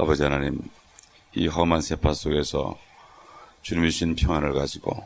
아버지 하나님, 이 험한 세파 속에서 주님이 주신 평안을 가지고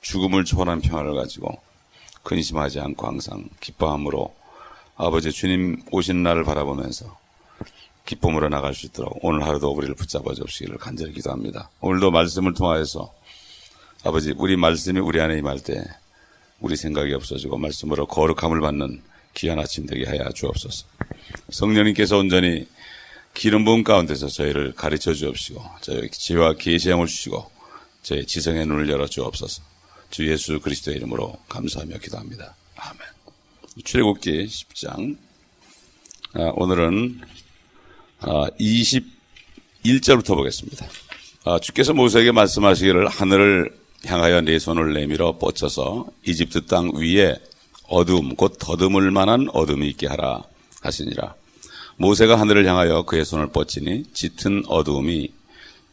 죽음을 초월한 평안을 가지고 근심하지 않고 항상 기뻐함으로 아버지 주님 오시는 날을 바라보면서 기쁨으로 나갈 수 있도록 오늘 하루도 우리를 붙잡아 주시기를 간절히 기도합니다. 오늘도 말씀을 통하여서 아버지 우리 말씀이 우리 안에 임할 때 우리 생각이 없어지고 말씀으로 거룩함을 받는 귀한 아침 되게 하여 주옵소서. 성령님께서 온전히 기름 부음 가운데서 저희를 가르쳐 주옵시고 저희 지혜와 계시함을 주시고 저희 지성의 눈을 열어 주옵소서. 주 예수 그리스도의 이름으로 감사하며 기도합니다. 아멘. 출애굽기 10장 아, 오늘은 아, 21절부터 보겠습니다. 아, 주께서 모세에게 말씀하시기를 하늘을 향하여 네 손을 내밀어 뻗쳐서 이집트 땅 위에 어둠 곧 더듬을 만한 어둠이 있게 하라 하시니라. 모세가 하늘을 향하여 그의 손을 뻗치니 짙은 어두움이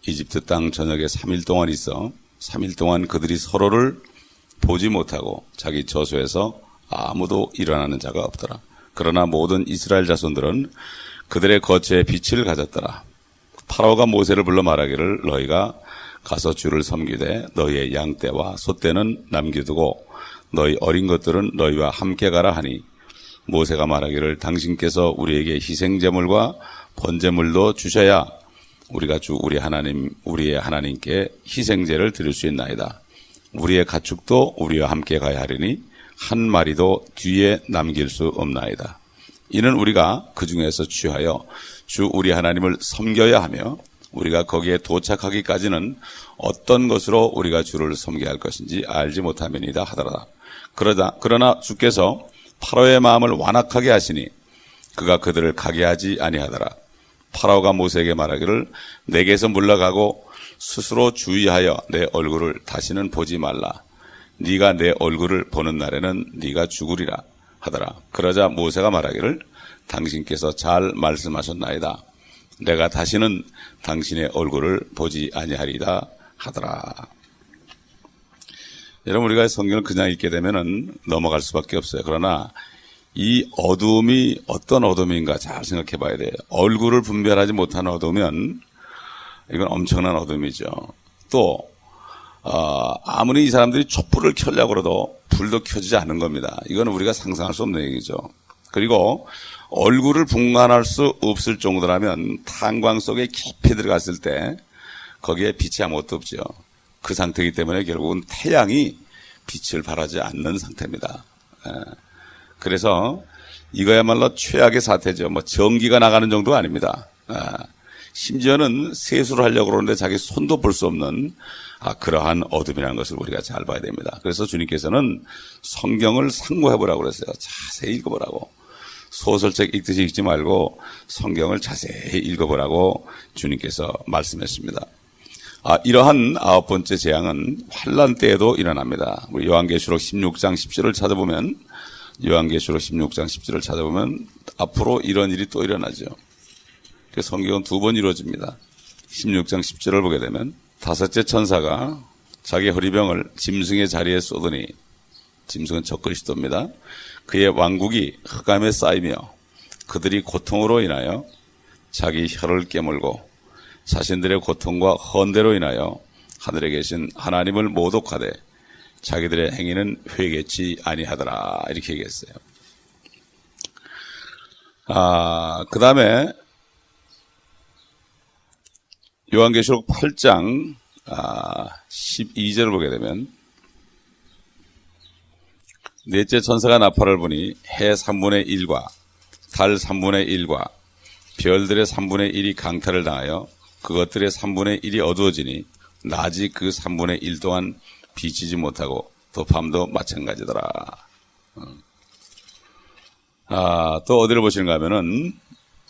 이집트 땅 전역에 3일 동안 있어 3일 동안 그들이 서로를 보지 못하고 자기 저소에서 아무도 일어나는 자가 없더라. 그러나 모든 이스라엘 자손들은 그들의 거처에 빛을 가졌더라. 파라오가 모세를 불러 말하기를 너희가 가서 주를 섬기되 너희의 양떼와 소떼는 남겨두고 너희 어린 것들은 너희와 함께 가라 하니 모세가 말하기를 당신께서 우리에게 희생제물과 번제물도 주셔야 우리가 주 우리 하나님 우리의 하나님께 희생제를 드릴 수 있나이다. 우리의 가축도 우리와 함께 가야 하리니 한 마리도 뒤에 남길 수 없나이다. 이는 우리가 그 중에서 취하여 주 우리 하나님을 섬겨야 하며 우리가 거기에 도착하기까지는 어떤 것으로 우리가 주를 섬겨야 할 것인지 알지 못하면이다 하더라. 그러다 그러나 주께서 파라오의 마음을 완악하게 하시니 그가 그들을 가게 하지 아니하더라. 파라오가 모세에게 말하기를 내게서 물러가고 스스로 주의하여 내 얼굴을 다시는 보지 말라. 네가 내 얼굴을 보는 날에는 네가 죽으리라 하더라. 그러자 모세가 말하기를 당신께서 잘 말씀하셨나이다. 내가 다시는 당신의 얼굴을 보지 아니하리다 하더라. 여러분 우리가 성경을 그냥 읽게 되면은 넘어갈 수밖에 없어요. 그러나 이 어둠이 어떤 어둠인가 잘 생각해 봐야 돼요. 얼굴을 분별하지 못하는 어둠이면 이건 엄청난 어둠이죠. 또 어, 아무리 이 사람들이 촛불을 켜려고 그래도 불도 켜지지 않는 겁니다. 이건 우리가 상상할 수 없는 얘기죠. 그리고 얼굴을 분간할 수 없을 정도라면 탄광 속에 깊이 들어갔을 때 거기에 빛이 아무것도 없죠. 그 상태이기 때문에 결국은 태양이 빛을 발하지 않는 상태입니다. 예. 그래서 이거야말로 최악의 사태죠. 뭐 전기가 나가는 정도 아닙니다. 예. 심지어는 세수를 하려고 그러는데 자기 손도 볼 수 없는 아, 그러한 어둠이라는 것을 우리가 잘 봐야 됩니다. 그래서 주님께서는 성경을 상고해 보라고 그랬어요. 자세히 읽어 보라고. 소설책 읽듯이 읽지 말고 성경을 자세히 읽어 보라고 주님께서 말씀했습니다. 아, 이러한 아홉 번째 재앙은 환란 때에도 일어납니다. 우리 요한계시록 16장 10절을 찾아보면 요한계시록 16장 10절을 찾아보면 앞으로 이런 일이 또 일어나죠. 그 성경은 두 번 이루어집니다. 16장 10절을 보게 되면 다섯째 천사가 자기 허리병을 짐승의 자리에 쏟으니 짐승은 적그리스도입니다. 그의 왕국이 흑암에 쌓이며 그들이 고통으로 인하여 자기 혀를 깨물고 자신들의 고통과 헌대로 인하여 하늘에 계신 하나님을 모독하되 자기들의 행위는 회개치 아니하더라 이렇게 얘기했어요. 아, 그 다음에 요한계시록 8장 아, 12절을 보게 되면 넷째 천사가 나팔을 부니 해 3분의 1과 달 3분의 1과 별들의 3분의 1이 강탈을 당하여 그것들의 3분의 1이 어두워지니 낮이 그 3분의 1 동안 비치지 못하고 또 밤도 마찬가지더라. 어. 아, 또 어디를 보시는가 하면은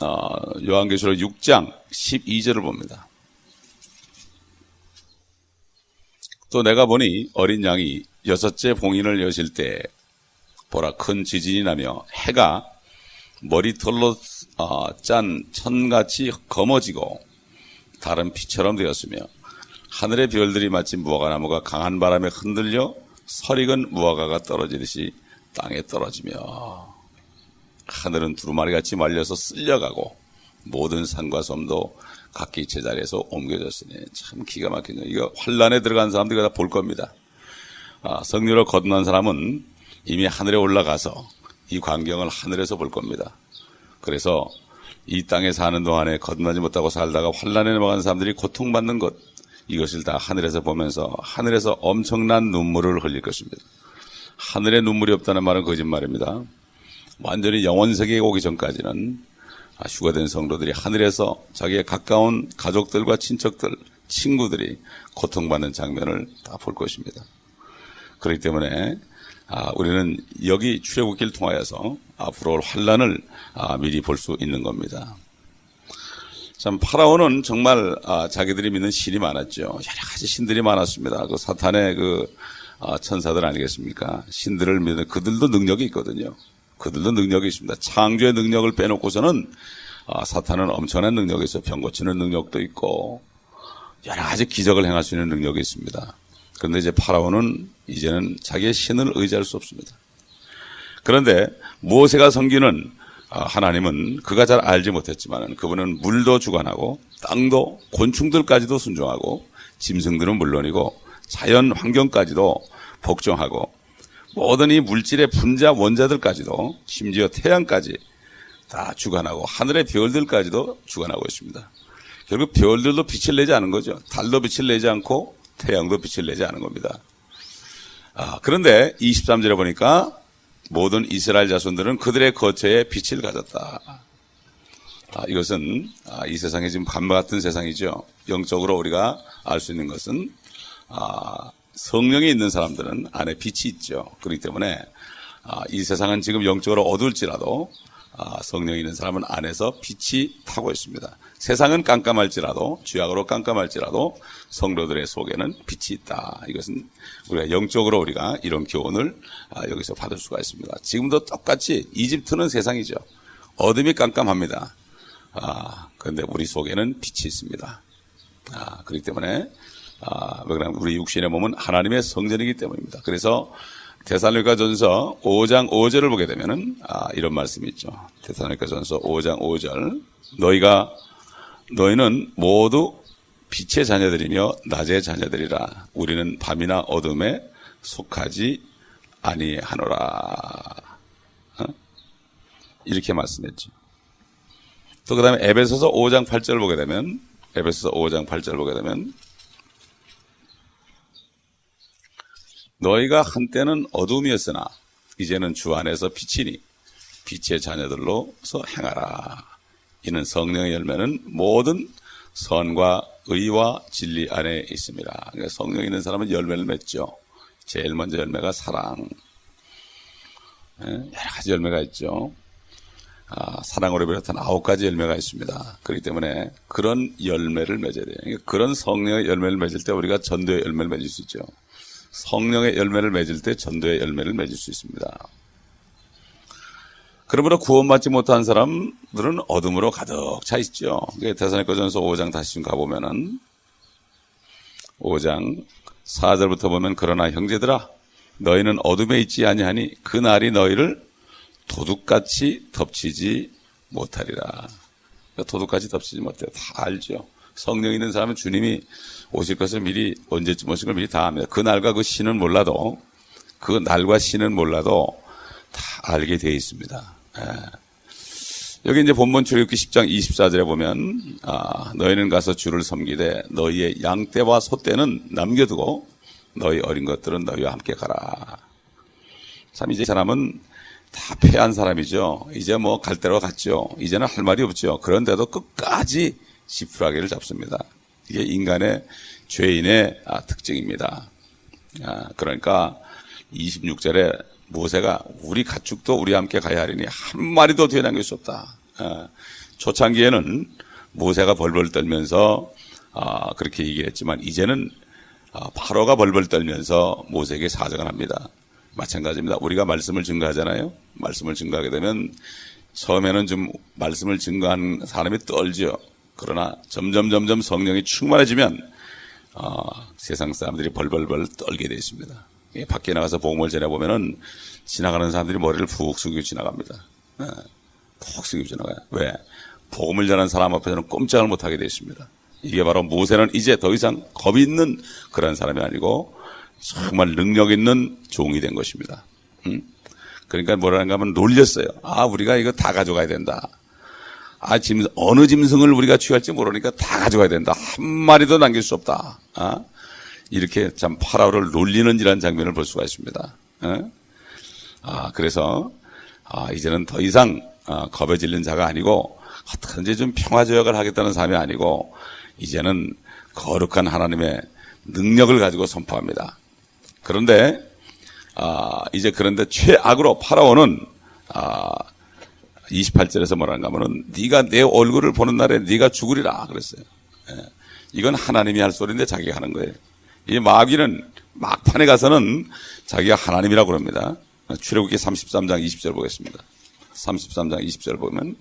어, 요한계시록 6장 12절을 봅니다. 또 내가 보니 어린 양이 여섯째 봉인을 여실 때 보라 큰 지진이 나며 해가 머리털로 어, 짠 천같이 검어지고 다른 피처럼 되었으며 하늘의 별들이 마치 무화과나무가 강한 바람에 흔들려 설익은 무화과가 떨어지듯이 땅에 떨어지며 하늘은 두루마리 같이 말려서 쓸려가고 모든 산과 섬도 각기 제자리에서 옮겨졌으니 참 기가 막히네요. 이거 환란에 들어간 사람들이 다 볼 겁니다. 아, 성령을 거듭난 사람은 이미 하늘에 올라가서 이 광경을 하늘에서 볼 겁니다. 그래서 이 땅에 사는 동안에 거듭나지 못하고 살다가 환란에 넘어간 사람들이 고통받는 것 이것을 다 하늘에서 보면서 하늘에서 엄청난 눈물을 흘릴 것입니다. 하늘에 눈물이 없다는 말은 거짓말입니다. 완전히 영원 세계에 오기 전까지는 아, 휴가된 성도들이 하늘에서 자기의 가까운 가족들과 친척들, 친구들이 고통받는 장면을 다 볼 것입니다. 그렇기 때문에 아, 우리는 여기 출애굽기를 통하여서 앞으로 올 환란을 아, 미리 볼 수 있는 겁니다. 참 파라오는 정말 아, 자기들이 믿는 신이 많았죠. 여러 가지 신들이 많았습니다. 그 사탄의 그 아, 천사들 아니겠습니까? 신들을 믿는 그들도 능력이 있거든요. 그들도 능력이 있습니다. 창조의 능력을 빼놓고서는 아, 사탄은 엄청난 있어요. 병 고치는 능력도 있고 여러 가지 기적을 행할 수 있는 능력이 있습니다. 그런데 이제 파라오는 이제는 자기의 신을 의지할 수 없습니다. 그런데 모세가 섬기는 아, 하나님은 그가 잘 알지 못했지만 그분은 물도 주관하고 땅도 곤충들까지도 순종하고 짐승들은 물론이고 자연 환경까지도 복종하고 모든 이 물질의 분자 원자들까지도 심지어 태양까지 다 주관하고 하늘의 별들까지도 주관하고 있습니다. 결국 별들도 빛을 내지 않은 거죠. 달도 빛을 내지 않고 태양도 빛을 내지 않은 겁니다. 아, 그런데 23절에 보니까 모든 이스라엘 자손들은 그들의 거처에 빛을 가졌다. 아, 이것은 아, 이 세상에 지금 간과 같은 세상이죠. 영적으로 우리가 알 수 있는 것은 아, 성령이 있는 사람들은 안에 빛이 있죠. 그렇기 때문에 아, 이 세상은 지금 영적으로 어두울지라도 아, 성령이 있는 사람은 안에서 빛이 타고 있습니다. 세상은 깜깜할지라도 죄악으로 깜깜할지라도 성도들의 속에는 빛이 있다. 이것은 우리가 영적으로 우리가 이런 교훈을 아, 여기서 받을 수가 있습니다. 지금도 똑같이 이집트는 세상이죠. 어둠이 깜깜합니다. 아, 그런데 우리 속에는 빛이 있습니다. 아, 그렇기 때문에 아, 왜 그러냐면 우리 육신의 몸은 하나님의 성전이기 때문입니다. 그래서 데살로니가 전서 5장 5절을 보게 되면은 아, 이런 말씀이 있죠. 데살로니가 전서 5장 5절 너희가 너희는 모두 빛의 자녀들이며 낮의 자녀들이라 우리는 밤이나 어둠에 속하지 아니하노라. 어? 이렇게 말씀했죠. 또 그 다음에 에베소서 5장 8절 보게 되면 에베소서 5장 8절 보게 되면 너희가 한때는 어둠이었으나 이제는 주 안에서 빛이니 빛의 자녀들로서 행하라. 이는 성령의 열매는 모든 선과 의와 진리 안에 있습니다. 그러니까 성령 있는 사람은 열매를 맺죠. 제일 먼저 열매가 사랑. 예, 여러 가지 열매가 있죠. 아, 사랑으로 비롯한 아홉 가지 열매가 있습니다. 그렇기 때문에 그런 열매를 맺어야 돼요. 그러니까 그런 성령의 열매를 맺을 때 우리가 전도의 열매를 맺을 수 있죠. 성령의 열매를 맺을 때 전도의 열매를 맺을 수 있습니다. 그러므로 구원받지 못한 사람들은 어둠으로 가득 차 있죠. 대사니까전서 5장 다시 좀 가보면은 5장 4절부터 보면 그러나 형제들아 너희는 어둠에 있지 아니하니 그 날이 너희를 도둑같이 덮치지 못하리라. 그러니까 도둑같이 덮치지 못해요. 다 알죠. 성령 있는 사람은 주님이 오실 것을 미리 언제쯤 오실 걸 미리 다 압니다. 그 날과 그 시는 몰라도 그 날과 시는 몰라도 다 알게 되어 있습니다. 예. 여기 이제 본문 출애굽기 10장 24절에 보면 아, 너희는 가서 주를 섬기되 너희의 양떼와 소떼는 남겨두고 너희 어린 것들은 너희와 함께 가라. 참 이제 사람은 다 패한 사람이죠. 이제 뭐 갈 대로 갔죠. 이제는 할 말이 없죠. 그런데도 끝까지 지푸라기를 잡습니다. 이게 인간의 죄인의 아, 특징입니다. 아, 그러니까 26절에 모세가 우리 가축도 우리 함께 가야 하리니 한 마리도 뒤에 남길 수 없다. 아, 초창기에는 모세가 벌벌 떨면서 아, 그렇게 얘기했지만 이제는 아, 바로가 벌벌 떨면서 모세에게 사정을 합니다. 마찬가지입니다. 우리가 말씀을 증거하잖아요. 말씀을 증거하게 되면 처음에는 좀 말씀을 증거한 사람이 떨죠. 그러나 점점 점점 성령이 충만해지면 어, 세상 사람들이 벌벌벌 떨게 되어 있습니다. 예, 밖에 나가서 복음을 전해 보면은 지나가는 사람들이 머리를 푹 숙이고 지나갑니다. 예, 푹 숙이고 지나가요. 왜? 복음을 전한 사람 앞에서는 꼼짝을 못하게 되어 있습니다. 이게 바로 모세는 이제 더 이상 겁이 있는 그런 사람이 아니고 정말 능력 있는 종이 된 것입니다. 음? 그러니까 뭐라는가 하면 놀렸어요. 아, 우리가 이거 다 가져가야 된다. 아, 짐, 어느 짐승을 우리가 취할지 모르니까 다 가져가야 된다. 한 마리도 남길 수 없다. 아? 이렇게 참 파라오를 놀리는 이런 장면을 볼 수가 있습니다. 어? 아, 그래서, 아, 이제는 더 이상, 아, 겁에 질린 자가 아니고, 어떻게든지 좀 평화조약을 하겠다는 사람이 아니고, 이제는 거룩한 하나님의 능력을 가지고 선포합니다. 그런데, 아, 이제 그런데 최악으로 파라오는, 아, 28절에서 뭐라는가 하면은, 네가 내 얼굴을 보는 날에 네가 죽으리라. 그랬어요. 예. 이건 하나님이 할 소리인데 자기가 하는 거예요. 이 마귀는 막판에 가서는 자기가 하나님이라고 그럽니다. 출애굽기 33장 20절 보겠습니다. 33장 20절 보면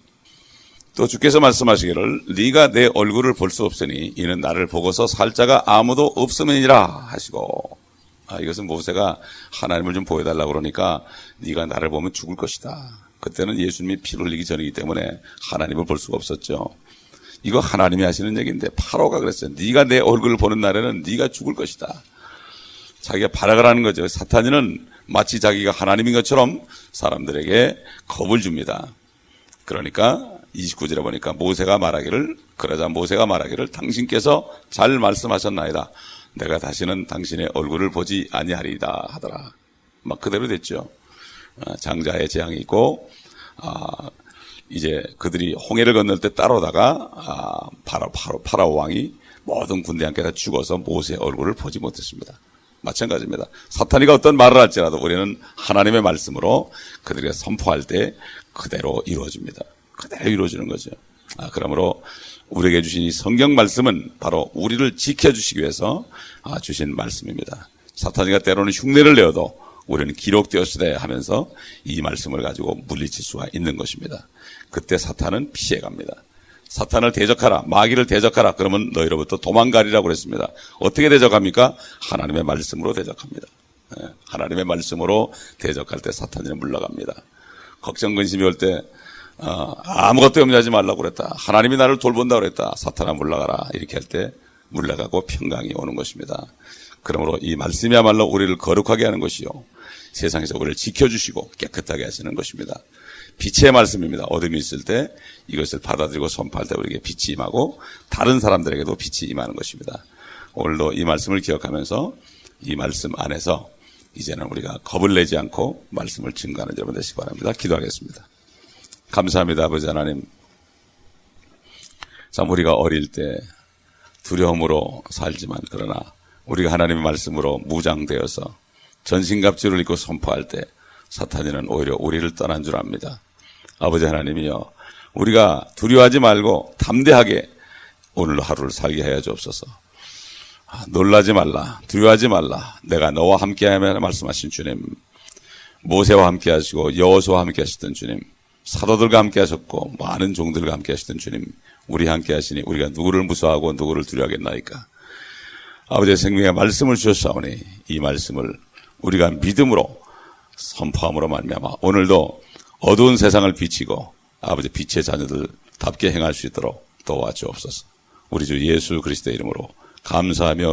또 주께서 말씀하시기를 네가 내 얼굴을 볼 수 없으니 이는 나를 보고서 살 자가 아무도 없음이니라 하시고 아, 이것은 모세가 하나님을 좀 보여달라고 그러니까 네가 나를 보면 죽을 것이다. 그때는 예수님이 피 흘리기 전이기 때문에 하나님을 볼 수가 없었죠. 이거 하나님이 하시는 얘기인데 파로가 그랬어요. 네가 내 얼굴을 보는 날에는 네가 죽을 것이다. 자기가 발악을 하는 거죠. 사탄이는 마치 자기가 하나님인 것처럼 사람들에게 겁을 줍니다. 그러니까 29절에 보니까 모세가 말하기를 그러자 모세가 말하기를 당신께서 잘 말씀하셨나이다. 내가 다시는 당신의 얼굴을 보지 아니하리이다 하더라. 막 그대로 됐죠. 아, 장자의 재앙이 있고 아, 이제 그들이 홍해를 건널 때 따라오다가 아, 파라, 파라, 파라오 왕이 모든 군대 함께 다 죽어서 모세의 얼굴을 보지 못했습니다. 마찬가지입니다. 사탄이가 어떤 말을 할지라도 우리는 하나님의 말씀으로 그들이 선포할 때 그대로 이루어집니다. 그대로 이루어지는 거죠. 아, 그러므로 우리에게 주신 이 성경 말씀은 바로 우리를 지켜주시기 위해서 아, 주신 말씀입니다. 사탄이가 때로는 흉내를 내어도 우리는 기록되었으되 하면서 이 말씀을 가지고 물리칠 수가 있는 것입니다. 그때 사탄은 피해 갑니다. 사탄을 대적하라, 마귀를 대적하라. 그러면 너희로부터 도망가리라고 그랬습니다. 어떻게 대적합니까? 하나님의 말씀으로 대적합니다. 예, 하나님의 말씀으로 대적할 때 사탄이 물러갑니다. 걱정 근심이 올때 어, 아무것도 염려하지 말라고 그랬다. 하나님이 나를 돌본다 그랬다. 사탄아 물러가라. 이렇게 할 때 물러가고 평강이 오는 것입니다. 그러므로 이 말씀이야말로 우리를 거룩하게 하는 것이요. 세상에서 우리를 지켜주시고 깨끗하게 하시는 것입니다. 빛의 말씀입니다. 어둠이 있을 때 이것을 받아들이고 선포할 때 우리에게 빛이 임하고 다른 사람들에게도 빛이 임하는 것입니다. 오늘도 이 말씀을 기억하면서 이 말씀 안에서 이제는 우리가 겁을 내지 않고 말씀을 증거하는 여러분 되시기 바랍니다. 기도하겠습니다. 감사합니다. 아버지 하나님. 참 우리가 어릴 때 두려움으로 살지만 그러나 우리가 하나님의 말씀으로 무장되어서 전신갑주를 입고 선포할 때 사탄이는 오히려 우리를 떠난 줄 압니다. 아버지 하나님이여 우리가 두려워하지 말고 담대하게 오늘 하루를 살게 하여 주옵소서. 아, 놀라지 말라 두려워하지 말라 내가 너와 함께하며 말씀하신 주님 모세와 함께 하시고 여호수와 함께 하시던 주님 사도들과 함께 하셨고 많은 종들과 함께 하시던 주님 우리 함께 하시니 우리가 누구를 무서워하고 누구를 두려워하겠나이까 아버지의 생명의 말씀을 주셨사오니 이 말씀을 우리가 믿음으로 선포함으로 말미암아 오늘도 어두운 세상을 비치고 아버지 빛의 자녀들답게 행할 수 있도록 도와주옵소서. 우리 주 예수 그리스도의 이름으로 감사하며